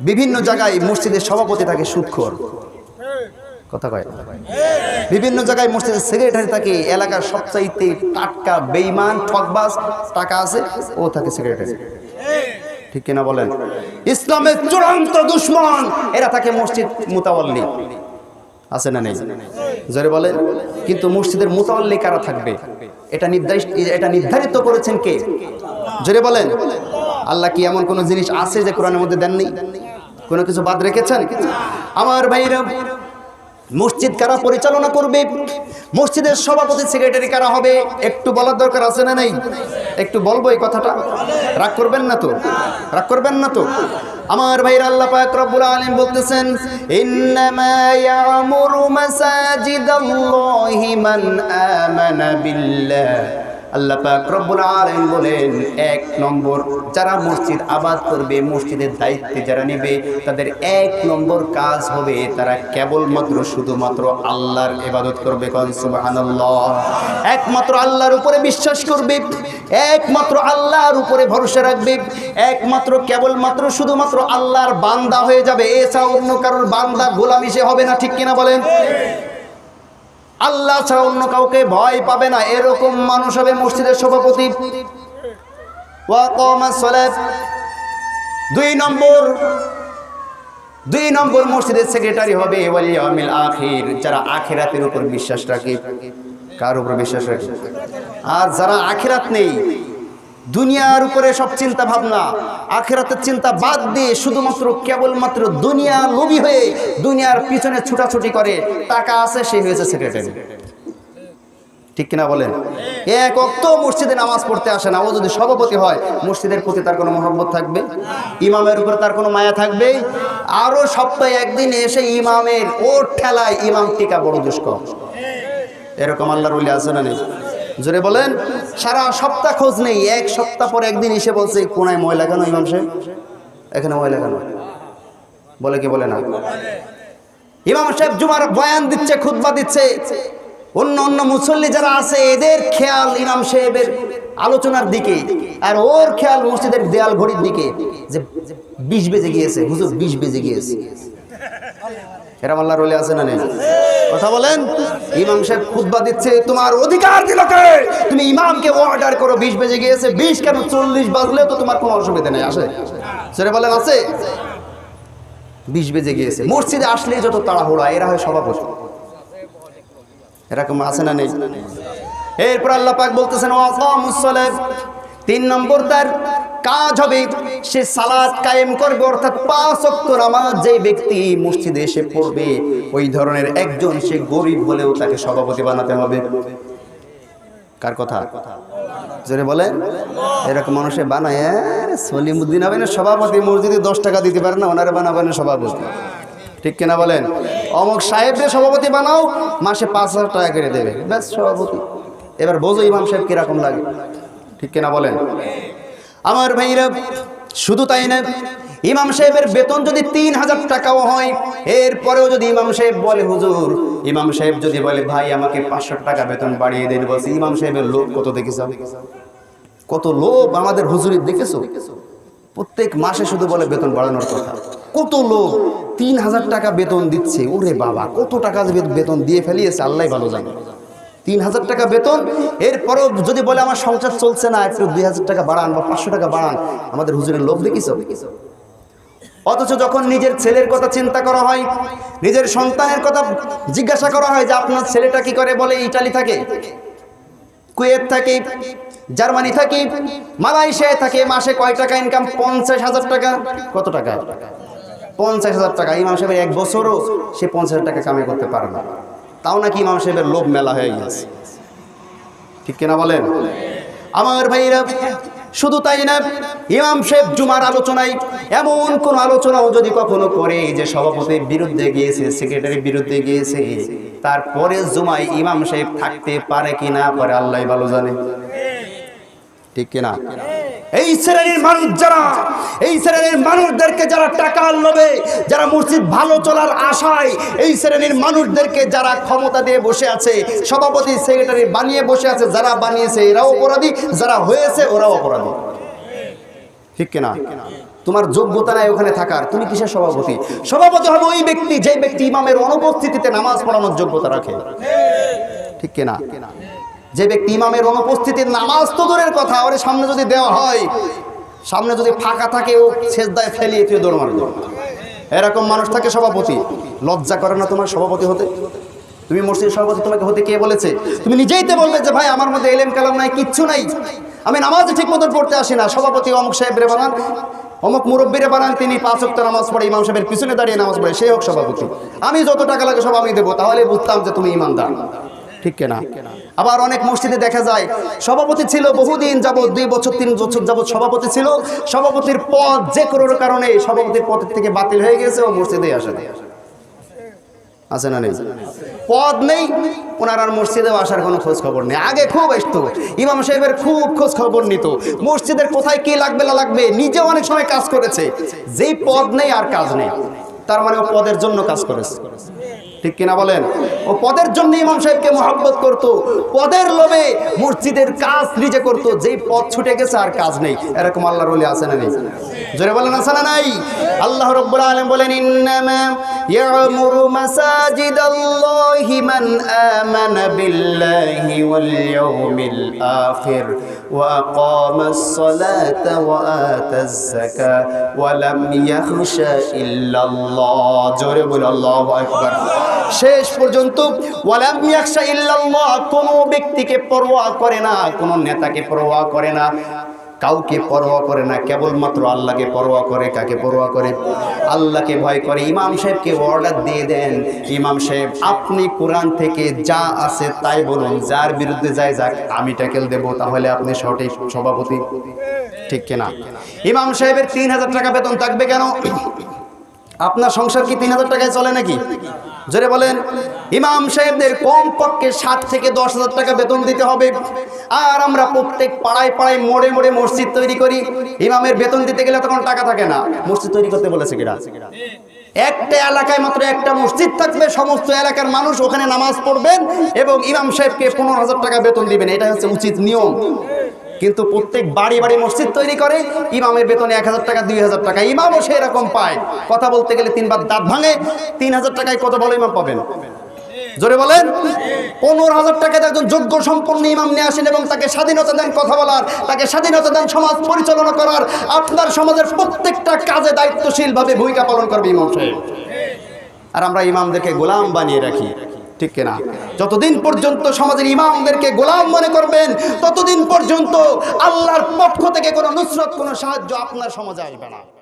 বিভিন্ন জায়গায় মসজিদের সভাপতি থাকে সুদখোর কথা কয় বিভিন্ন জায়গায় মসজিদের সেক্রেটারি থাকে, এলাকার সবচাইতে টাটকা বেইমান ঠকবাজ, টাকা আছে, ও থাকে সেক্রেটারি ঠিক কিনা বলেন? ইসলামের চূড়ান্ত দুশ্মন, এরা থাকে মসজিদ মুতাওয়াল্লি। আছে না নেই? জোরে বলেন। কিন্তু মসজিদের মুতাওয়াল্লি কারা থাকবে? এটা নির্ধারিত এটা নির্ধারিত করেছেন কে? জোরে বলেন। আল্লাহ কি এমন কোনো জিনিস আছে যে কোরআনের মধ্যে দেননি? কোনো কিছু বাদ রেখেছেন? আমার ভাইরা, মসজিদ কারা পরিচালনা করবে? মসজিদের সভাপতি, সেক্রেটারি কারা হবে? একটু বলার দরকার আছে না নেই? একটু বলব এই কথাটা? রাগ করবেন না তো? রাগ করবেন না তো? আমার ভাইরা আল্লাহ পাক রব্বুল আলামিন বলতেছেন, ইন্নামা মাসাজিদাল্লাহি মান আমানা বিল্লাহ। আল্লাহ পাক রব্বুল আলামিন বলেন, এক নম্বর যারা মসজিদ আবাদ করবে, মসজিদের দায়িত্বে যারা নেবে, তাদের এক নম্বর কাজ হবে তারা কেবলমাত্র শুধুমাত্র আল্লাহর ইবাদত করবে। কোন সুবহানাল্লাহ। একমাত্র আল্লাহর উপরে বিশ্বাস করবে, একমাত্র আল্লাহর উপরে ভরসা রাখবে, একমাত্র কেবলমাত্র শুধুমাত্র আল্লাহর বান্দা হয়ে যাবে। এছাড়া অন্য কারোর বান্দা গোলামি সে হবে না, ঠিক কিনা বলেন? আল্লাহ ছাড়া অন্য কাউকে ভয় পাবে না। এরকম মানুষ হবে মসজিদের সভাপতি। দুই নম্বর দুই নম্বর মসজিদের সেক্রেটারি হবে ওয়াল ইয়াউমিল আখির, যারা আখেরাতের উপর বিশ্বাস রাখে। কার উপর বিশ্বাস রাখে? আর যারা আখেরাত নেই দুনিয়ার উপরে সব চিন্তা ভাবনা, আখেরাতের চিন্তা বাদ দিয়ে শুধুমাত্র কেবলমাত্র দুনিয়া লোভী হয়ে দুনিয়ার পিছনে ছুটাছুটি করে, টাকা আছে সে হয়েছে সেক্রেটারি ঠিক কিনা বলেন? এক অক্ত মসজিদে নামাজ পড়তে আসে না, ও যদি সভাপতি হয়, মসজিদের প্রতি তার কোনো মহব্বত থাকবে? ইমামের উপরে তার কোনো মায়া থাকবে? আরও সপ্তাহে একদিন এসে ইমামের ওর ঠেলায় ইমাম টিকা বড় দুষ্কর। এরকম আল্লাহর উলি আছে না নেই? জোরে বলেন? সারা সপ্তাহ খোঁজ নেই, এক সপ্তাহ পর একদিন এসে বলছে, কোনায় ময়লা কেন ইমাম সাহেব? এখানে ময়লা কেন? বলে কি, বলে না। ইমাম সাহেব জুমার বয়ান দিচ্ছে, খুতবা দিচ্ছে। অন্য অন্য মুসল্লি যারা আছে, এদের খেয়াল ইমাম সাহেবের আলোচনার দিকে। আর ওর খেয়াল মসজিদের দেয়াল ঘড়ির দিকে, যে বিষ বেজে গিয়েছে, হুজুর বিষ বেজে গিয়েছে। এরম আল্লাহর রলে আছে না নেই? কথা বলেন? ইমাম সাহেব খুতবা দিচ্ছে, তোমার অধিকার দিল তুমি ইমামকে অর্ডার করো, বিশ বেজে গিয়েছে, বিশ কেন চল্লিশ বাজলে তো তোমার কোনো অসুবিধা নেই, আসে। সেটা বলেন, আছে? বিশ বেজে গিয়েছে, মসজিদে আসলেই যত তাড়াহুড়া, এরা হয় সভাপতি। এরকম আছে না নেই? এরপর আল্লাহ পাক বলতেছেন তিন নম্বর তার কাজ হবে, সে সালাত কায়েম করবে, অর্থাৎ পাঁচ ওয়াক্ত নামাজ যে ব্যক্তি মসজিদে এসে পড়বে, ওই ধরনের একজন সে গরিব হলেও তাকে সভাপতি বানাতে হবে। কার কথা? জোরে বলেন। এরকম মানুষে বানায় সলিমুদ্দিন হবে না সভাপতি মসজিদে দশ টাকা দিতে পারে না, ওনারে বানাবেন সভাপতি। ঠিক কিনা বলেন? অমুক সাহেবরে সভাপতি বানাও, মাসে পাঁচ হাজার টাকা করে দেবে। ব্যাস, সভাপতি। এবার বোঝো ইমাম সাহেব কীরকম লাগে। ঠিক কিনা বলেন? আমার ভাইরা, শুধু তাই না, ইমাম সাহেবের বেতন যদি তিন হাজার টাকাও হয়, এরপরেও যদি ইমাম সাহেব বলে, হুজুর, ইমাম সাহেব যদি বলে, ভাই, আমাকে পাঁচশো টাকা বেতন বাড়িয়ে দেন বলছে, ইমাম সাহেবের লোক কত দেখেছ? কত লোভ আমাদের হুজুরি দেখেছ? প্রত্যেক মাসে শুধু বলে বেতন বাড়ানোর কথা। কত লোক তিন হাজার টাকা বেতন দিচ্ছে। ওরে বাবা, কত টাকা বেতন দিয়ে ফেলিয়েছে, আল্লাহ ভালো জানে। তিন হাজার টাকা বেতন। এরপরেও যদি বলে আমার সংসার চলছে না, একটু দুই হাজার টাকা বাড়ান বা পাঁচশো টাকা বাড়ান, আমাদের হুজুরের লোভ দেখিস? অথচ যখন নিজের ছেলের কথা চিন্তা করা হয়, নিজের সন্তানের কথা জিজ্ঞাসা করা হয় যে, আপনার ছেলেটা কি করে? বলে, ইটালি থাকে, কুয়েত থাকে, জার্মানি থাকে মালয়েশিয়ায় থাকে, মাসে কয় টাকা ইনকাম পঞ্চাশ হাজার টাকা। কত টাকা? পঞ্চাশ হাজার টাকা। ইমাম সাহেবের এক বছরও সে পঞ্চাশ টাকা কামাই করতে পারে না। তাও নাকি ইমাম সাহেবের লোভ মেলা হয়ে গেছে। ঠিক কিনা বলেন? আমার ভাইরা, শুধু তাই না, ইমাম সাহেব জুমার আলোচনায় এমন কোন আলোচনাও যদি কখনো করে যে সভাপতির বিরুদ্ধে গিয়েছে, সেক্রেটারির বিরুদ্ধে গিয়েছে, তারপরে জুমায় ইমাম সাহেব থাকতে পারে কি না, পারে আল্লাহ ভালো জানে। ঠিক কিনা? এই শ্রেণির মানুষ যারা এই শ্রেণির মানুষদেরকে যারা টাকার লোভে যারা মসজিদ ভালো চলার আশায় এই শ্রেণির মানুষদেরকে যারা ক্ষমতা দিয়ে বসে আছে সভাপতি সেক্রেটারি বানিয়ে বসে আছে যারা বানিয়েছে এরাও অপরাধী যারা হয়েছে ওরাও অপরাধী। ঠিক কিনা? তোমার যোগ্যতা নাই ওখানে থাকার তুমি কিসের সভাপতি? সভাপতি হবে ওই ব্যক্তি যে ব্যক্তি ইমামের অনুপস্থিতিতে নামাজ পড়ানোর যোগ্যতা রাখে। ঠিক কিনা? যে ব্যক্তি ইমামের অনুপস্থিতির নামাজ তো দূরের কথা, ওর সামনে যদি দেওয়া হয়, সামনে যদি ফাঁকা থাকে, ও শেষদায় ফেলিয়ে তুই দৌড় মারবে এরকম মানুষ থাকে সভাপতি। লজ্জা করে না তোমার সভাপতি হতে? তুমি মসজিদ সভাপতি, তোমাকে হতে কে বলেছে? তুমি নিজেই তো বললে যে, ভাই, আমার মধ্যে এলেম কালাম নাই, কিচ্ছু নাই। আমি নামাজ ঠিক মতন পড়তে আসি না। সভাপতি অমুক সাহেব রে বানান, অমুক মুরব্বীরে বানান, তিনি পাঁচ অক্ট নামাজ পড়ে, ইমাম সাহেবের পিছনে দাঁড়িয়ে নামাজ পড়ে সেই হোক সভাপতি। আমি যত টাকা লাগে সব আমি দেবো, তাহলে বুঝতাম যে তুমি ইমানদার। ঠিক কিনা? আবার অনেক মসজিদে দেখা যায়, সভাপতি ছিল বহুদিন যাবত দুই বছর, তিন বছর যাবত সভাপতি ছিল। সভাপতির পদ যে কোনোর কারণে সভাপতির পদ থেকে বাতিল হয়ে গেছে ও মসজিদে আসে আছে না নেই? পদ নেই, ওনার আর মসজিদেও আসার কোনো খোঁজ খবর নেই। আগে খুব আসতো ইমাম সাহেবের খুব খোঁজ খবর নিত। মসজিদের কোথায় কি লাগবে না লাগবে নিজে অনেক সময় কাজ করেছে। যেই পদ নেই আর কাজ নেই, তার মানে ও পদের জন্য কাজ করেছে। ঠিক কিনা বলেন? ও পদের জন্য ইমাম সাহেবকে মহাব্বত করত, পদের লোভে মসজিদের কাজ নিজে করত, যেই পথ ছুটে গেছে আর কাজ নেই। এরকম আল্লাহর বলে আছে না নেই? জোরে বলেন, আছে না নাই? আল্লাহ রব্বুল আলম বলেন, ইন্নামা মান আমানা বিল্লাহি ওয়াল ইয়াউমিল আখির ওয়া আকামাস সালাতা ওয়া আতাজ যাকা ওয়া লাম ইয়াখশা ইল্লাল্লাহ জোরে বল আল্লাহু শেষ পর্যন্ত ওয়ালাম ইয়াখশা ইল্লাল্লাহ, কোনো ব্যক্তিকে পরোয়া করে না, কোনো নেতাকে পরোয়া করে না। কাউকে পরোয়া করে না, কেবলমাত্র আল্লাহকে পরোয়া করে, কাকে পরোয়া করে? আল্লাহকে ভয় করে। ইমাম সাহেবকে অর্ডার দিয়ে দেন। ইমাম সাহেব, আপনি কোরআন থেকে যা আছে তাই বলুন। যার বিরুদ্ধে যায় যাক, আমি ট্যাকেল দেব। তাহলে আপনি সঠিক সভাপতি। ঠিক কিনা? ইমাম সাহেবের তিন হাজার টাকা বেতন থাকবে কেন? আপনার সংসার কি তিন হাজার টাকায় চলে নাকি? জোরে বলেন। ইমাম সাহেবদের কম পক্ষে ষাট থেকে দশ হাজার টাকা বেতন দিতে হবে। আর আমরা প্রত্যেক পাড়ায় পাড়ায় মোড়ে মোড়ে মসজিদ তৈরি করি। ইমামের বেতন দিতে গেলে তখন টাকা থাকে না। মসজিদ তৈরি করতে বলেছে কিনা? একটা এলাকায় মাত্র একটা মসজিদ থাকবে, সমস্ত এলাকার মানুষ ওখানে নামাজ পড়বেন এবং ইমাম সাহেবকে পনেরো হাজার টাকা বেতন দিবেন। এটা হচ্ছে উচিত নিয়ম। কিন্তু প্রত্যেক বাড়ি বাড়ি মসজিদ তৈরি করে, ইমামের বেতনে এক হাজার টাকা, দুই হাজার টাকা, ইমামও সে এরকম পায়। কথা বলতে গেলে তিনবার দাঁত ভাঙে, তিন হাজার টাকায় কত বড় ইমাম পাবেন? জোরে বলেন? পনেরো হাজার টাকাতে একজন যোগ্য সম্পন্ন ইমাম নিয়ে আসেন এবং তাকে স্বাধীনতা দেন কথা বলার, তাকে স্বাধীনতা দেন সমাজ পরিচালনা করার, আপনার সমাজের প্রত্যেকটা কাজে দায়িত্বশীলভাবে ভূমিকা পালন করবে ইমাম সাহেব। আর আমরা ইমামদেরকে গোলাম বানিয়ে রাখি। ঠিক কিনা? যতদিন পর্যন্ত সমাজের ইমামদেরকে গোলাম মনে করবেন, ততদিন পর্যন্ত আল্লাহর পক্ষ থেকে কোনো নুসরত, কোনো সাহায্য আপনার সমাজে আসবে না।